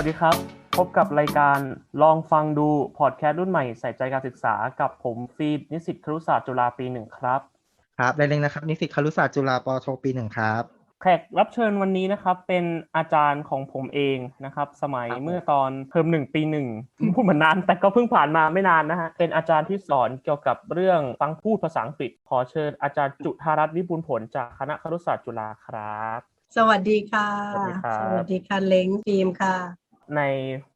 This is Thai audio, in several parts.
วัสดีครับ พบกับรายการลองฟังดูพอดแคสต์รุ่นใหม่ใส่ใจการศึกษากับผมฟีดนิสิตครุศาสตร์จุฬาปีหนึ่งครับครับได้เลยนะครับ นิสิตครุศาสตร์จุฬาปอโทปีหนึ่งครับแขกรับเชิญวันนี้นะครับ เป็นอาจารย์ของผมเองนะครับ สมัยครับผมเมื่อตอนเทอมหนึ่งปีหนึ่งพูดเหมือนนาน แต่ก็เพิ่งผ่านมาไม่นานนะฮะเป็นอาจารย์ที่สอนเกี่ยวกับเรื่องฟังพูดภาษาอังกฤษ ขอเชิญอาจารย์จุธารัตน์วิบูลย์ผลจากคณะครุศาสตร์จุฬาครับ สวัสดีค่ะ สวัสดีครับสวัสดีค่ะเล้งฟิล์มค่ะ ใน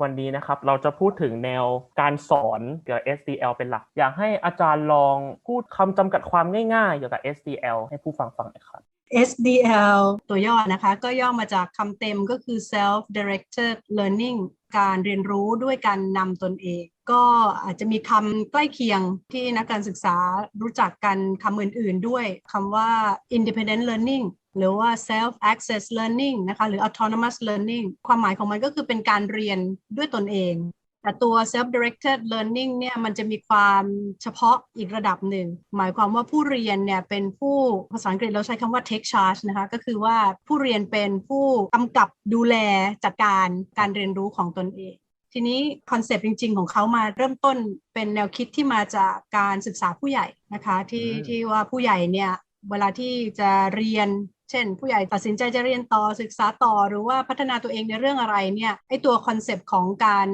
วันนี้นะครับ เราจะพูดถึงแนวการสอนเกี่ยวกับ SDL เป็นหลัก อยากให้อาจารย์ลองพูดคำจำกัดความง่ายๆเกี่ยวกับ SDL ให้ผู้ฟังฟังหน่อยครับ SDL ตัวย่อนะคะ ก็ย่อมาจากคำเต็มก็คือ self directed learning การเรียนรู้ด้วยการนำตนเอง ก็อาจจะมีคำใกล้เคียงที่นักการศึกษารู้จักกันคำอื่นๆด้วยคำว่า independent learning หรือว่า self access learning นะคะหรือ autonomous learning ความหมายของมันก็คือเป็นการเรียนด้วยตนเอง แต่ตัว self directed learning เนี่ยมันจะมีความเฉพาะอีกระดับหนึ่ง หมายความว่าผู้เรียนเนี่ยเป็นผู้ภาษาอังกฤษเราใช้คำว่า take charge นะคะก็คือว่าผู้เรียนเป็นผู้กำกับดูแลจัดการการเรียนรู้ของตนเอง ทีนี้คอนเซปต์จริง ๆ ของเขามาเริ่มต้นเป็นแนวคิดที่มาจากการศึกษาผู้ใหญ่นะคะที่อืมที่ว่าผู้ใหญ่เนี่ยเวลาที่จะเรียนเช่น ผู้ใหญ่ตัดสินใจจะเรียนต่อศึกษาต่อหรือว่าพัฒนาตัวเองในเรื่องอะไรเนี่ยไอตัวคอนเซปต์ของการ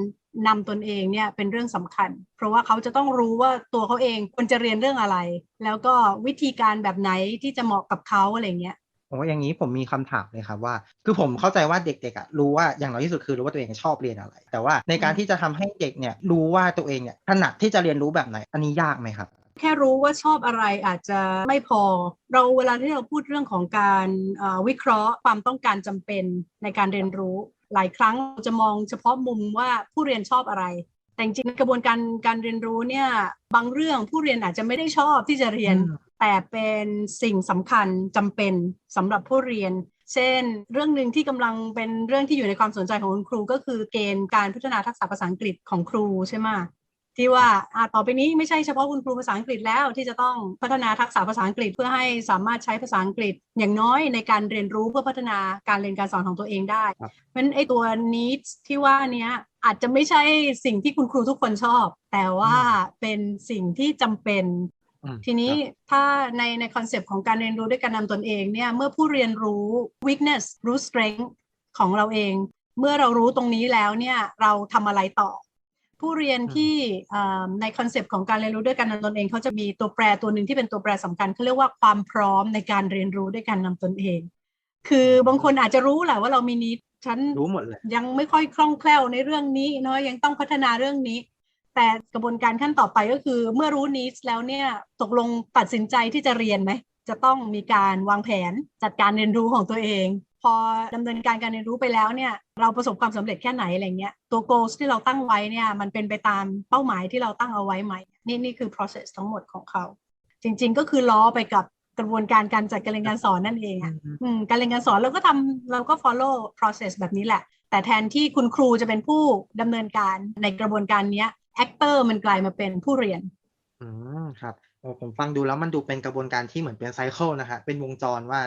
นำตนเองเนี่ยเป็นเรื่องสำคัญ เพราะว่าเขาจะต้องรู้ว่าตัวเขาเองควรจะเรียนเรื่องอะไร แล้วก็วิธีการแบบไหนที่จะเหมาะกับเขาอะไรเงี้ย ผมว่าอย่างนี้ผมมีคำถามเลยครับว่า คือผมเข้าใจว่าเด็กๆอะรู้ว่าอย่างน้อยที่สุดคือรู้ว่าตัวเองชอบเรียนอะไร แต่ว่าในการที่จะทำให้เด็กเนี่ยรู้ว่าตัวเองเนี่ยถนัดที่จะเรียนรู้แบบไหน อันนี้ยากไหมครับแค่รู้ว่าชอบอะไรอาจจะไม่พอ เราเวลาที่เราพูดเรื่องของการวิเคราะห์ความต้องการจำเป็นในการเรียนรู้ หลายครั้งเราจะมองเฉพาะมุมว่าผู้เรียนชอบอะไร แต่จริงๆกระบวนการการเรียนรู้เนี่ยบางเรื่องผู้เรียนอาจจะไม่ได้ชอบที่จะเรียนอืมแต่เป็นสิ่งสำคัญจำเป็นสำหรับผู้เรียน เช่น เรื่องหนึ่งที่กำลังเป็นเรื่องที่อยู่ในความสนใจของคุณครู ก็คือเกณฑ์การพัฒนาทักษะภาษาอังกฤษของครูใช่ไหม ที่ว่าอ่าต่อไปนี้ไม่ใช่เฉพาะคุณครูภาษาอังกฤษแล้ว ที่จะต้องพัฒนาทักษะภาษาอังกฤษ เพื่อให้สามารถใช้ภาษาอังกฤษ อย่างน้อยในการเรียนรู้เพื่อพัฒนาการเรียนการสอนของตัวเองได้ครับเพราะฉะนั้นไอ้ตัว needs ที่ว่าเนี้ยอาจจะไม่ใช่สิ่งที่คุณครูทุกคนชอบ แต่ว่าเป็นสิ่งที่จำเป็นอืมทีนี้ครับถ้าในในคอนเซปต์ของการเรียนรู้ด้วยการนำตนเองเนี่ยเมื่อผู้เรียนรู้ weakness รู้ strength ของเราเอง เมื่อเรารู้ตรงนี้แล้วเนี่ยเราทำอะไรต่อ ผู้เรียนที่เอ่อในคอนเซปต์ของการเรียนรู้ด้วยการนำตนเองเขาจะมีตัวแปรตัวหนึ่งที่เป็นตัวแปรสำคัญเขาเรียกว่าความพร้อมในการเรียนรู้ด้วยการนำตนเอง คือบางคนอาจจะรู้แหละว่าเรามีนิดฉันรู้หมดเลยยังไม่ค่อยคล่องแคล่วในเรื่องนี้เนาะยังต้องพัฒนาเรื่องนี้ แต่กระบวนการขั้นต่อไปก็คือ เมื่อรู้นิดแล้วเนี่ยตกลงตัดสินใจที่จะเรียนไหมจะต้องมีการวางแผนจัดการเรียนรู้ของตัวเอง พอดำเนินการการเรียนรู้ไปแล้วเนี่ยเราประสบความสำเร็จแค่ไหนอะไรเงี้ยตัว goals ที่เราตั้งไว้เนี่ยมันเป็นไปตามเป้าหมายที่เราตั้งเอาไว้ไหมนี่นี่คือ process ทั้งหมดของเขา จริง ๆ ก็คือล้อไปกับกระบวนการการจัดการเรียนการสอนนั่นเองอะอืมการเรียนการสอนเราก็ทำเราก็ follow process แบบนี้แหละ แต่แทนที่คุณครูจะเป็นผู้ดำเนินการในกระบวนการเนี้ย actor มันกลายมาเป็นผู้เรียนอืมครับโอ้ผมฟังดูแล้วมันดูเป็นกระบวนการที่เหมือนเป็นไซเคิลนะฮะเป็นวงจรว่า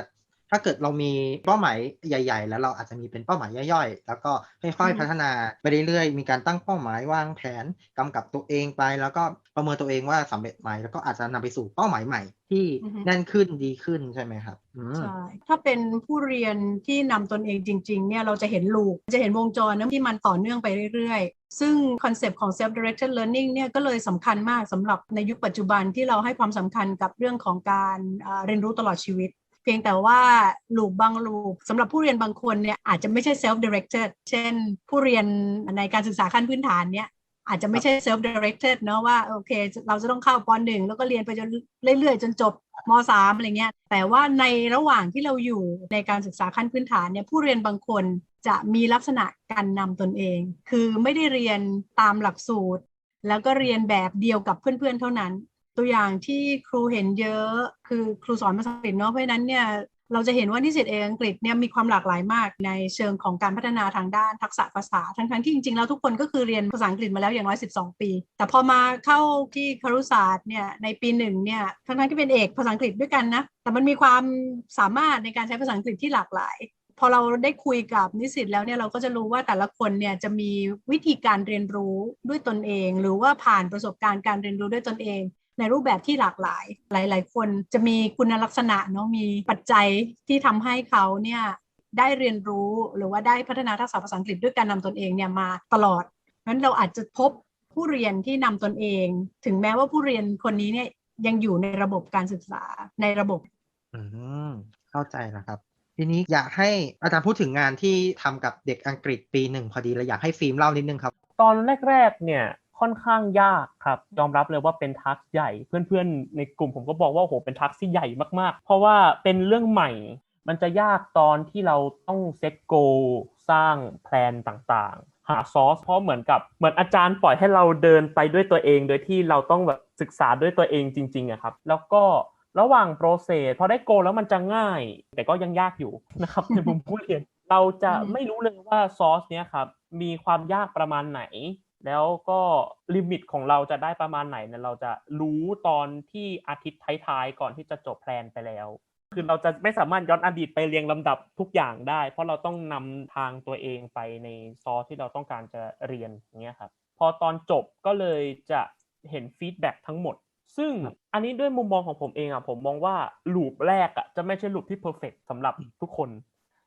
ถ้าเกิดเรามีเป้าหมายใหญ่ ๆ แล้วเราอาจจะมีเป็นเป้าหมายย่อยๆ แล้วก็ค่อยอืมๆพัฒนาไปเรื่อยๆ มีการตั้งเป้าหมายวางแผนกำกับตัวเองไป แล้วก็ประเมินตัวเองว่าสำเร็จไหมแล้วก็อาจจะนำไปสู่เป้าหมายใหม่ ที่แน่นขึ้นดีขึ้นใช่ไหมครับอืมใช่ถ้าเป็นผู้เรียนที่นำตนเองจริงๆเนี่ยเราจะเห็นลูกจะเห็นวงจรนะที่มันต่อเนื่องไปเรื่อยๆ ซึ่งคอนเซปต์ของ self directed learning เนี่ยก็เลยสำคัญมากสำหรับในยุคปัจจุบันที่เราให้ความสำคัญกับเรื่องของการอ่าเรียนรู้ตลอดชีวิต เพียงแต่ว่าลูกบางลูกสำหรับผู้เรียนบางคนเนี่ยอาจจะไม่ใช่ self directed เช่น ผู้เรียนในการศึกษาขั้นพื้นฐานเนี่ยอาจจะไม่ใช่ self directed เนอะว่าโอเค เราจะต้องเข้าปหนึ่งแล้วก็เรียนไปจนเรื่อยๆ จนจบมสามอะไรเงี้ยแต่ว่าในระหว่างที่เราอยู่ในการศึกษาขั้นพื้นฐานเนี่ยผู้เรียนบางคนจะมีลักษณะการนำตนเอง คือไม่ได้เรียนตามหลักสูตร แล้วก็เรียนแบบเดียวกับเพื่อนๆเท่านั้น ตัวอย่างที่ครูเห็นเยอะ คือครูสอนภาษาอังกฤษเนาะเพราะนั้นเนี่ยเราจะเห็นว่านิสิตเอกอังกฤษเนี่ยมีความหลากหลายมากในเชิงของการพัฒนาทางด้านทักษะภาษา ทั้งๆที่จริงๆแล้วทุกคนก็คือเรียนภาษาอังกฤษมาแล้วอย่างน้อย 12 ปี แต่พอมาเข้าที่ครุศาสตร์เนี่ยในปีหนึ่งเนี่ยทั้งๆที่เป็นเอกภาษาอังกฤษด้วยกันนะ แต่มันมีความสามารถในการใช้ภาษาอังกฤษที่หลากหลาย พอเราได้คุยกับนิสิตแล้วเนี่ยเราก็จะรู้ว่าแต่ละคนเนี่ยจะมีวิธีการเรียนรู้ด้วยตนเอง หรือว่าผ่านประสบการณ์การเรียนรู้ด้วยตนเอง ในรูปแบบที่หลากหลาย หลาย ๆ คนจะมีคุณลักษณะเนาะมีปัจจัยที่ทำให้เขาเนี่ยได้เรียนรู้หรือว่าได้พัฒนาทักษะภาษาอังกฤษด้วยการนำตนเองเนี่ยมาตลอดเพราะฉะนั้นเราอาจจะพบผู้เรียนที่นำตนเอง ถึงแม้ว่าผู้เรียนคนนี้เนี่ยยังอยู่ในระบบการศึกษาในระบบ อืมเข้าใจแล้วครับ ทีนี้อยากให้อาจารย์พูดถึงงานที่ทำกับเด็กอังกฤษปีหนึ่งพอดีเลยอยากให้ฟิล์มเล่านิดนึงครับ ตอนแรก ๆ เนี่ย ค่อนข้างยากครับยอมรับเลยว่าเป็นทักใหญ่ เพื่อนๆ ในกลุ่มผมก็บอกว่าโหเป็นทักที่ใหญ่มากๆ เพราะว่าเป็นเรื่องใหม่ มันจะยากตอนที่เราต้องเซตโกสร้างแพลนต่างๆ หาซอสเพราะเหมือนกับเหมือนอาจารย์ปล่อยให้เราเดินไปด้วยตัวเอง โดยที่เราต้องแบบศึกษาด้วยตัวเองจริงๆอะครับ แล้วก็ระหว่างโปรเซสพอได้โกแล้วมันจะง่าย แต่ก็ยังยากอยู่นะครับในมุมผู้เรียนเราจะไม่รู้เลยว่าซอสเนี้ยครับมีความยากประมาณไหน แล้วก็ลิมิตของเราจะได้ประมาณไหนเนี่ยเราจะรู้ตอนที่อาทิตย์ท้ายๆก่อนที่จะจบแพลนไปแล้วคือเราจะไม่สามารถย้อนอดีตไปเรียงลำดับทุกอย่างได้ เพราะเราต้องนำทางตัวเองไปในซอสที่เราต้องการจะเรียนอย่างเงี้ยครับพอตอนจบก็เลยจะเห็นฟีดแบ็กทั้งหมด ซึ่งอันนี้ด้วยมุมมองของผมเองอะผมมองว่าลูปแรกอะจะไม่ใช่ลูปที่เพอร์เฟกสำหรับทุกคน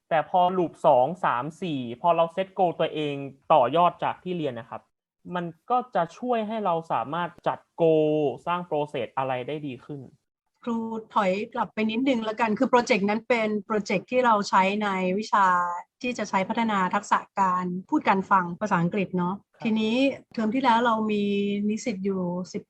แต่พอลูปสองสามสี่พอเราเซตโกตัวเองต่อยอดจากที่เรียนนะครับ มันก็จะช่วยให้เราสามารถจัดโก สร้างโปรเซสอะไรได้ดีขึ้น ครูถอยกลับไปนิดนึงแล้วกันคือโปรเจกต์นั้นเป็นโปรเจกต์ที่เราใช้ในวิชาที่จะใช้พัฒนาทักษะการพูดการฟังภาษาอังกฤษเนาะครับทีนี้เทอมที่แล้วเรามีนิสิตอยู่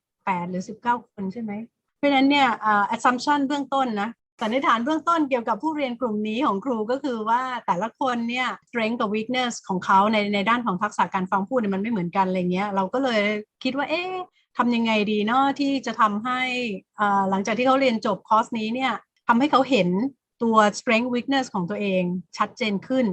18 หรือ 19 คนใช่ไหมเพราะฉะนั้นเนี่ยอ่า assumption เบื้องต้นนะ สันนิษฐานเบื้องต้นเกี่ยวกับผู้เรียนกลุ่มนี้ของครูก็คือว่าแต่ละคนเนี่ย strength กับ weakness ของเขาในในด้านของทักษะการฟังพูดเนี่ยมันไม่เหมือนกันอะไรเงี้ยเราก็เลยคิดว่าเอ๊ะทำยังไงดีเนาะที่จะทำให้อ่าหลังจากที่เขาเรียนจบคอร์สนี้เนี่ยทำให้เขาเห็นตัว strength weakness ของตัวเองชัดเจนขึ้น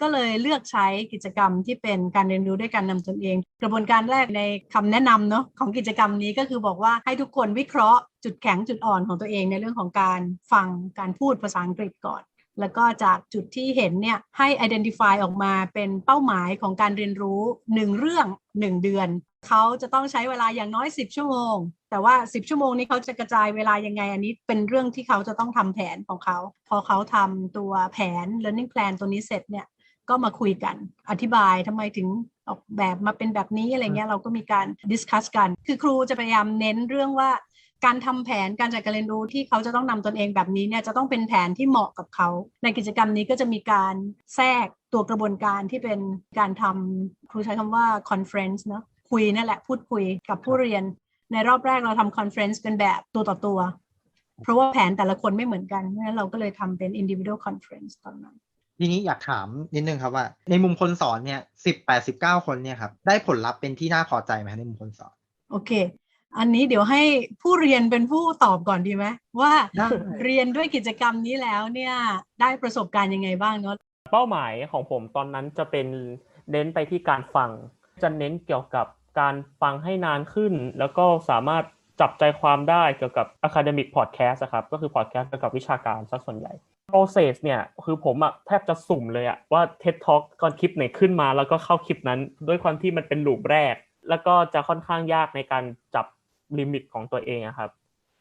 ก็เลยเลือกใช้กิจกรรมที่เป็นการเรียนรู้ด้วยการนำตนเอง กระบวนการแรกในคำแนะนำเนาะของกิจกรรมนี้ก็คือบอกว่าให้ทุกคนวิเคราะห์จุดแข็งจุดอ่อนของตัวเองในเรื่องของการฟังการพูดภาษาอังกฤษก่อน แล้วก็จากจุดที่เห็นเนี่ยให้ identify ออกมาเป็นเป้าหมายของการเรียนรู้ 1 เรื่อง 1 เดือน เขาจะต้องใช้เวลาอย่างน้อย 10 ชั่วโมง แต่ว่า 10 ชั่วโมงนี้เขาจะกระจายเวลายังไงอันนี้เป็นเรื่องที่เขาจะต้องทำแผนของเขา พอเขาทำตัวแผน learning plan ตัวนี้เสร็จเนี่ย ก็มาคุยกัน อธิบายทำไมถึงออกแบบมาเป็นแบบนี้อะไรเงี้ยเราก็มีการดิสคัสกัน คือครูจะพยายามเน้นเรื่องว่าการทำแผนการจัดการเรียนรู้ที่เขาจะต้องนำตนเองแบบนี้เนี่ยจะต้องเป็นแผนที่เหมาะกับเขา ในกิจกรรมนี้ก็จะมีการแทรกตัวกระบวนการที่เป็นการทำครูใช้คำว่า conference เนอะคุยนั่นแหละพูดคุยกับผู้เรียน ในรอบแรกเราทำ conference เป็นแบบตัวต่อตัว เพราะว่าแผนแต่ละคนไม่เหมือนกันเพราะฉะนั้นเราก็เลยทำเป็น individual conference ตอนนั้น ทีนี้อยากถามนิดนึงครับว่า ในมุมคนสอนเนี่ยสิบแปดสิบเก้าคนเนี่ยครับได้ผลลัพธ์เป็นที่น่าพอใจไหมในมุมคนสอน โอเค อันนี้เดี๋ยวให้ผู้เรียนเป็นผู้ตอบก่อนดีไหมว่าได้เรียนด้วยกิจกรรมนี้แล้วเนี่ยได้ประสบการณ์ยังไงบ้างเนาะเป้าหมายของผมตอนนั้นจะเป็นเน้นไปที่การฟัง จะเน้นเกี่ยวกับการฟังให้นานขึ้น แล้วก็สามารถจับใจความได้เกี่ยวกับ academic podcast อะครับก็คือ podcast เกี่ยวกับวิชาการซะส่วนใหญ่ process เนี่ยคือผมอะแทบจะสุ่มเลยอะว่า TED Talk ก่อนคลิปไหนขึ้นมา แล้วก็เข้าคลิปนั้น ด้วยความที่มันเป็นลูปแรก แล้วก็จะค่อนข้างยากในการจับลิมิตของตัวเองอะครับ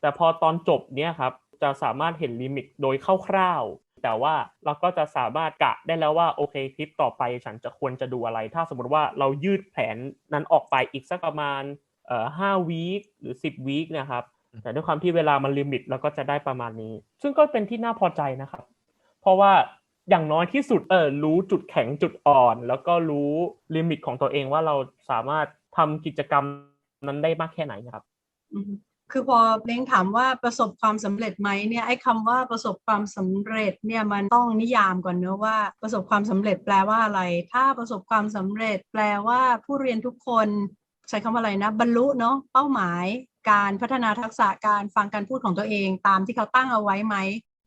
แต่พอตอนจบเนี่ยครับจะสามารถเห็นลิมิตโดยคร่าวๆแต่ว่าเราก็จะสามารถกะได้แล้วว่าโอเคคลิปต่อไปฉันจะควรจะดูอะไร ถ้าสมมติว่าเรายืดแผนนั้นออกไปอีกสักประมาณเอ่อห้าวีคหรือสิบวีคนะครับ แต่ด้วยความที่เวลามันลิมิตเราก็จะได้ประมาณนี้ ซึ่งก็เป็นที่น่าพอใจนะครับ เพราะว่าอย่างน้อยที่สุดเออรู้จุดแข็งจุดอ่อน แล้วก็รู้ลิมิตของตัวเองว่าเราสามารถทำกิจกรรมนั้นได้มากแค่ไหนนะครับคือพอเล้งถามว่าประสบความสำเร็จไหมเนี่ยไอ้คำว่าประสบความสำเร็จเนี่ยมันต้องนิยามก่อนเนอะว่าประสบความสำเร็จแปลว่าอะไร ถ้าประสบความสำเร็จแปลว่าผู้เรียนทุกคนใช้คำว่าอะไรนะ บรรลุเนาะเป้าหมาย การพัฒนาทักษะการฟังการพูดของตัวเอง ตามที่เขาตั้งเอาไว้ไหม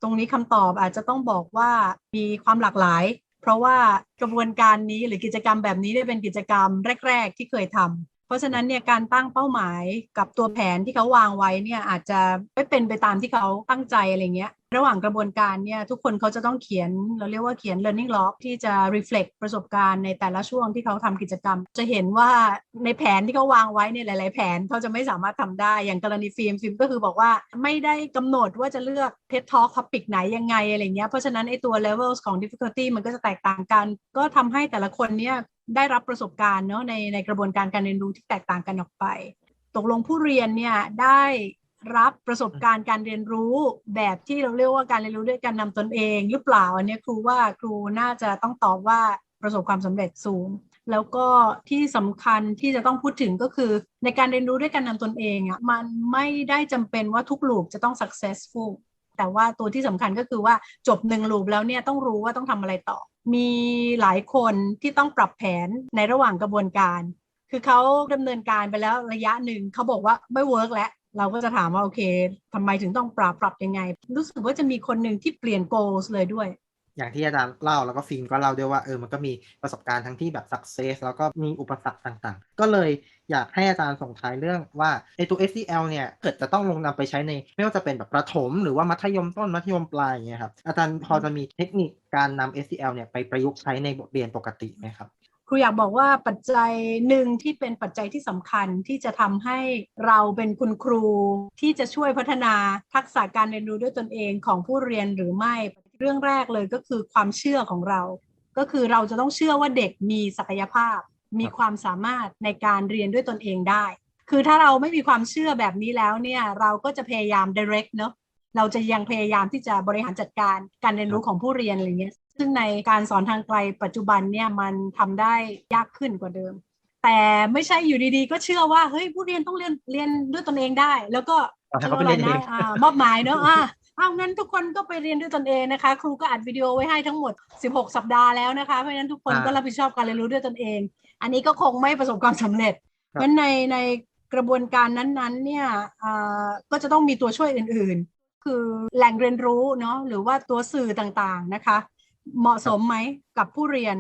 ตรงนี้คำตอบอาจจะต้องบอกว่ามีความหลากหลาย เพราะว่ากระบวนการนี้หรือกิจกรรมแบบนี้ได้เป็นกิจกรรมแรก ๆ ที่เคยทำเพราะฉะนั้นเนี่ยการตั้งเป้าหมายกับตัวแผนที่เขาวางไว้เนี่ยอาจจะไม่เป็นไปตามที่เขาตั้งใจอะไรเงี้ย ระหว่างกระบวนการเนี่ยทุกคนเขาจะต้องเขียน เราเรียกว่าเขียน learning log ที่จะ reflect ประสบการณ์ในแต่ละช่วงที่เขาทำกิจกรรม จะเห็นว่าในแผนที่เขาวางไว้เนี่ยหลาย ๆ แผนเขาจะไม่สามารถทำได้อย่างกรณีฟิล์มฟิล์มก็คือบอกว่าไม่ได้กำหนดว่าจะเลือก TED Talk topic ไหนยังไงอะไรเงี้ยเพราะฉะนั้นไอ้ตัว levels ของ difficulty มันก็จะแตกต่างกัน ก็ทำให้แต่ละคนเนี่ยได้รับประสบการณ์เนาะในในกระบวนการการเรียนรู้ที่แตกต่างกันออกไป ตกลงผู้เรียนเนี่ยได้ รับประสบการณ์การเรียนรู้แบบที่เราเรียกว่าการเรียนรู้ด้วยการนำตนเองหรือเปล่าอันนี้ครูว่าครูน่าจะต้องตอบว่าประสบความสำเร็จสูง แล้วก็ที่สำคัญที่จะต้องพูดถึงก็คือ ในการเรียนรู้ด้วยการนำตนเองอะ่ะมันไม่ได้จำเป็นว่าทุกลูปจะต้อง successful แต่ว่าตัวที่สำคัญก็คือว่าจบหนึ่งลูปแล้วเนี่ยต้องรู้ว่าต้องทำอะไรต่อ มีหลายคนที่ต้องปรับแผนในระหว่างกระบวนการ คือเขาดำเนินการไปแล้วระยะหนึ่งเขาบอกว่าไม่เวิร์กแล้ว เราก็จะถามว่าโอเคทำไมถึงต้องปรับปรับยังไง รู้สึกว่าจะมีคนหนึ่งที่เปลี่ยน goals เลยด้วย อย่างที่อาจารย์เล่าแล้วก็ฟิล์มก็เล่าด้วยว่าเออมันก็มีประสบการณ์ทั้งที่แบบ success แล้วก็มีอุปสรรคต่างๆ ก็เลยอยากให้อาจารย์ส่งท้ายเรื่องว่าไอตัว SCL เนี่ยเกิดจะต้องลงนำไปใช้ใน ไม่ว่าจะเป็นแบบประถม หรือว่ามัธยมต้นมัธยมปลายอย่างเงี้ยครับอาจารย์พอจะมีเทคนิคการนำ SCL เนี่ยไปประยุกต์ใช้ในบทเรียนปกติไหมครับ ครูอยากบอกว่าปัจจัยหนึ่งที่เป็นปัจจัยที่สำคัญที่จะทำให้เราเป็นคุณครูที่จะช่วยพัฒนาทักษะการเรียนรู้ด้วยตนเองของผู้เรียนหรือไม่เรื่องแรกเลยก็คือความเชื่อของเรา ก็คือเราจะต้องเชื่อว่าเด็กมีศักยภาพ มีความสามารถในการเรียนด้วยตนเองได้ คือถ้าเราไม่มีความเชื่อแบบนี้แล้วเนี่ยเราก็จะพยายาม direct เนาะเราจะยังพยายามที่จะบริหารจัดการการเรียนรู้ของผู้เรียนอะไรเงี้ย ซึ่งในการสอนทางไกลปัจจุบันเนี่ยมันทำได้ยากขึ้นกว่าเดิม แต่ไม่ใช่อยู่ดีๆ ก็เชื่อว่าเฮ้ยผู้เรียนต้องเรียนเรียนด้วยตนเองได้ แล้วก็อ่าเขาเขาไปเรียกเรีอะยนไรเองนะอ่ามอบหมายเนอะอ่าเอางั้นทุกคนก็ไปเรียนด้วยตนเองนะคะ ครูก็อัดวิดีโอไว้ให้ทั้งหมด 16 สัปดาห์แล้วนะคะเพราะฉะนั้นทุกคนก็รับผิดชอบการเรียนรู้ด้วยตนเอง อันนี้ก็คงไม่ประสบความสำเร็จเพราะฉะนั้นในในกระบวนการนั้นๆเนี่ยอ่าก็จะต้องมีตัวช่วยอื่นๆ คือแหล่งเรียนรู้เนาะหรือว่าตัวสื่อต่างๆนะคะ เหมาะสมไหมกับผู้เรียน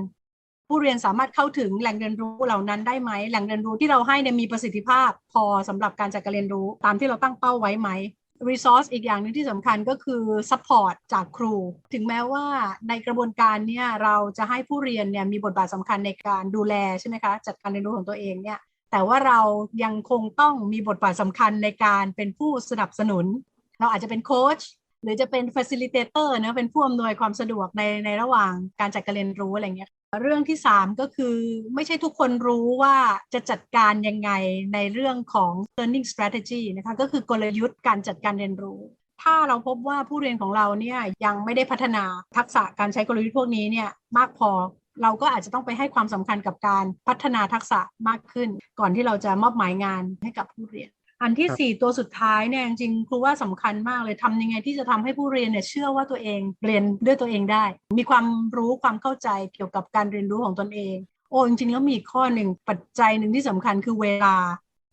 ผู้เรียนสามารถเข้าถึงแหล่งเรียนรู้เหล่านั้นได้ไหมแหล่งเรียนรู้ที่เราให้เนี่ยมีประสิทธิภาพ พอสำหรับการจัดการเรียนรู้ตามที่เราตั้งเป้าไว้ไหม resource อีกอย่างหนึงที่สำคัญก็คือ support จากครู ถึงแม้ว่าในกระบวนการเนี่ยเราจะให้ผู้เรียนเนี่ยมีบทบาทสำคัญในการดูแลใช่ไหมคะ จัดการเรียนรู้ของตัวเองเนี่ย แต่ว่าเรายังคงต้องมีบทบาทสำคัญในการเป็นผู้สนับสนุน เราอาจจะเป็นโค้ช หรือจะเป็น facilitator นะเป็นผู้อำนวยความสะดวกในในระหว่างการจัดการเรียนรู้อะไรเงี้ยเรื่องที่ 3 ก็คือไม่ใช่ทุกคนรู้ว่าจะจัดการยังไงในเรื่องของ learning strategy นะคะก็คือกลยุทธ์การจัดการเรียนรู้ ถ้าเราพบว่าผู้เรียนของเราเนี่ยยังไม่ได้พัฒนาทักษะการใช้กลยุทธ์พวกนี้เนี่ยมากพอเราก็อาจจะต้องไปให้ความสำคัญกับการพัฒนาทักษะมากขึ้น ก่อนที่เราจะมอบหมายงานให้กับผู้เรียน อันที่4ตัวสุดท้ายเนี่ยจริงๆครูว่าสำคัญมากเลยทำยังไงที่จะทำให้ผู้เรียนเนี่ยเชื่อว่าตัวเองเรียนด้วยตัวเองได้ มีความรู้ความเข้าใจเกี่ยวกับการเรียนรู้ของตนเอง โอ้จริงๆแล้วมีอีกข้อหนึ่งปัจจัยหนึ่งที่สำคัญคือเวลา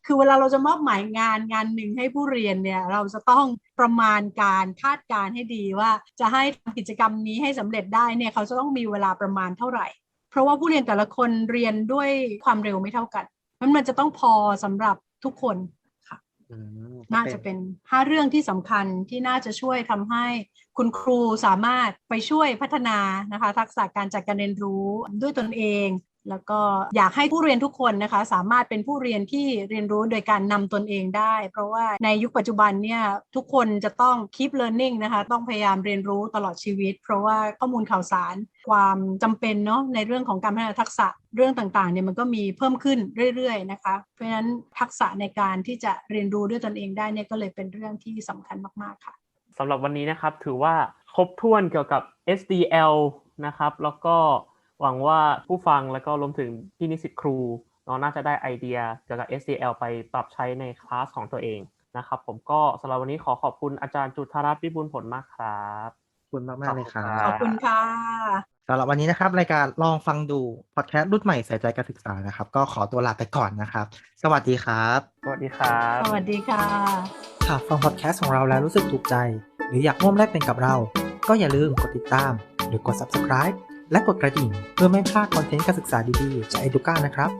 คือเวลาเราจะมอบหมายงานงานหนึ่งให้ผู้เรียนเนี่ยเราจะต้องประมาณการคาดการณ์ให้ดีว่าจะให้ทำกิจกรรมนี้ให้สำเร็จได้เนี่ยเขาจะต้องมีเวลาประมาณเท่าไหร่ เพราะว่าผู้เรียนแต่ละคนเรียนด้วยความเร็วไม่เท่ากันมันมันจะต้องพอสำหรับทุกคนอืม น่าจะเป็น5เรื่องที่สำคัญที่น่าจะช่วยทำให้คุณครูสามารถไปช่วยพัฒนานะคะ ทักษะการจัดการเรียนรู้ด้วยตนเอง แล้วก็อยากให้ผู้เรียนทุกคนนะคะ สามารถเป็นผู้เรียนที่เรียนรู้โดยการนำตนเองได้ เพราะว่าในยุคปัจจุบันเนี่ยทุกคนจะต้อง keep learning นะคะ ต้องพยายามเรียนรู้ตลอดชีวิต เพราะว่าข้อมูลข่าวสาร ความจำเป็นเนาะในเรื่องของการพัฒนาทักษะเรื่องต่างๆเนี่ยมันก็มีเพิ่มขึ้นเรื่อยๆนะคะ เพราะฉะนั้นทักษะในการที่จะเรียนรู้ด้วยตนเองได้เนี่ยก็เลยเป็นเรื่องที่สำคัญมากๆค่ะสำหรับวันนี้นะครับถือว่าครบถ้วนเกี่ยวกับ SDL นะครับแล้วก็ หวังว่าผู้ฟังแล้วก็รวมถึงพี่นิสิตครูเนาะน่าจะได้ไอเดียเกี่ยวกับ SDL ไปปรับใช้ในคลาสของตัวเองนะครับ ผมก็สำหรับวันนี้ขอขอบคุณอาจารย์จุธารัตน์วิบูลย์ผลมากครับขอบคุณมากมากๆเลยครัขขบอบคุณค่ะสำหรับวันนี้นะครับ รายการลองฟังดูพอดแคสต์รุ่นใหม่ใส่ใจการศึกษานะครับ ก็ขอตัวลาไปก่อนนะครับ สวัสดีครับ สวัสดีครับสวัสดีค่ะหากฟังพอดแคสต์ของเราแล้วรู้สึกถูกใจ หรืออยากร่วมแลกเป็นกับเรา ก็อย่าลืมกดติดตาม หรือกด subscribe และกดกระดิ่งเพื่อไม่พลาดคอนเทนต์การศึกษาดีๆจาก Educa นะครับ